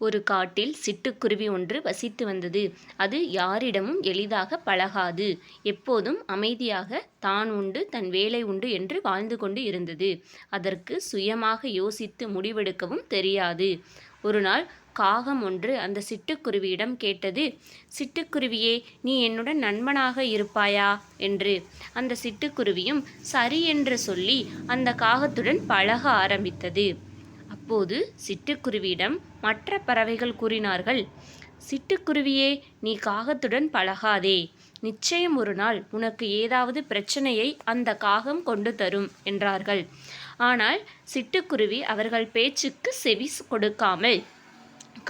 ஒரு காட்டில் சிட்டுக்குருவி ஒன்று வசித்து வந்தது. அது யாரிடமும் எளிதாக பழகாது. எப்போதும் அமைதியாக தான் உண்டு தன் வேலை உண்டு என்று வாழ்ந்து கொண்டு இருந்தது. அதற்கு சுயமாக யோசித்து முடிவெடுக்கவும் தெரியாது. ஒருநாள் காகம் ஒன்று அந்த சிட்டுக்குருவியிடம் கேட்டது சிட்டுக்குருவியே நீ என்னுடன் நண்பனாக இருப்பாயா? என்று. அந்த சிட்டுக்குருவியும் சரி என்று சொல்லி அந்த காகத்துடன் பழக ஆரம்பித்தது. அப்போது சிட்டுக்குருவியிடம் மற்ற பறவைகள் கூறினார்கள் சிட்டுக்குருவியே நீ காகத்துடன் பழகாதே. நிச்சயம் ஒரு நாள் உனக்கு ஏதாவது பிரச்சனையை அந்த காகம் கொண்டு தரும் என்றார்கள். ஆனால் சிட்டுக்குருவி அவர்கள் பேச்சுக்கு செவி கொடுக்காமல்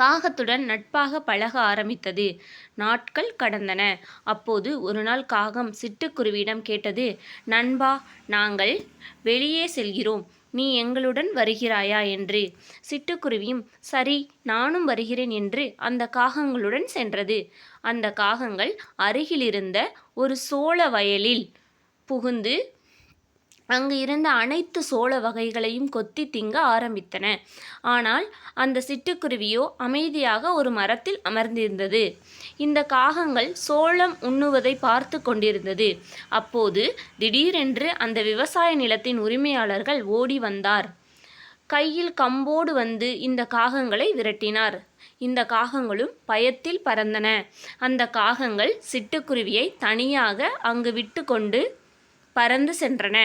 காகத்துடன் நட்பாக பழக ஆரம்பித்தது. நாட்கள் கடந்தன. அப்போது ஒரு நாள் காகம் சிட்டுக்குருவியிடம் கேட்டது நண்பா நாங்கள் வெளியே செல்கிறோம். நீ எங்களுடன் வருகிறாயா? என்று. சிட்டுக்குருவியும் சரி நானும் வருகிறேன் என்று அந்த காகங்களுடன் சென்றது. அந்த காகங்கள் அருகிலிருந்த ஒரு சோள வயலில் புகுந்து அங்கு இருந்த அனைத்து சோள வகைகளையும் கொத்தி திங்க ஆரம்பித்தன. ஆனால் அந்த சிட்டுக்குருவியோ அமைதியாக ஒரு மரத்தில் அமர்ந்திருந்தது. இந்த காகங்கள் சோளம் உண்ணுவதை பார்த்துக் கொண்டிருந்தது. அப்போது திடீரென்று அந்த விவசாய நிலத்தின் உரிமையாளர்கள் ஓடி வந்தார். கையில் கம்போடு வந்து இந்த காகங்களை விரட்டினார். இந்த காகங்களும் பயத்தில் பறந்தன. அந்த காகங்கள் சிட்டுக்குருவியை தனியாக அங்கு விட்டு கொண்டு பறந்து சென்றன.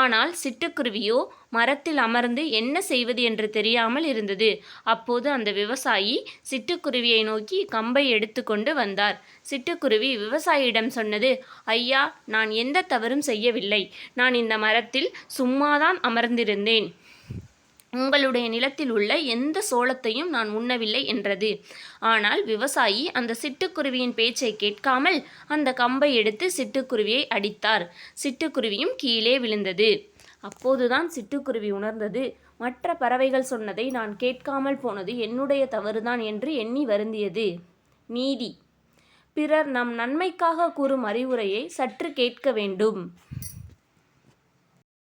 ஆனால் சிட்டுக்குருவியோ மரத்தில் அமர்ந்து என்ன செய்வது என்று தெரியாமல் இருந்தது. அப்போது அந்த விவசாயி சிட்டுக்குருவியை நோக்கி கம்பை எடுத்துக்கொண்டு வந்தார். சிட்டுக்குருவி விவசாயியிடம் சொன்னது ஐயா நான் எந்த தவறும் செய்யவில்லை. நான் இந்த மரத்தில் சும்மாதான் அமர்ந்திருந்தேன். உங்களுடைய நிலத்தில் உள்ள எந்த சோளத்தையும் நான் உண்ணவில்லை என்றது. ஆனால் விவசாயி அந்த சிட்டுக்குருவியின் பேச்சைக் கேட்காமல் அந்த கம்பை எடுத்து சிட்டுக்குருவியை அடித்தார். சிட்டுக்குருவியும் கீழே விழுந்தது. அப்போதுதான் சிட்டுக்குருவி உணர்ந்தது மற்ற பறவைகள் சொன்னதை நான் கேட்காமல் போனது என்னுடைய தவறுதான் என்று எண்ணி வருந்தியது. நீதி பிறர் நம் நன்மைக்காக கூறும் அறிவுரையை சற்று கேட்க வேண்டும்.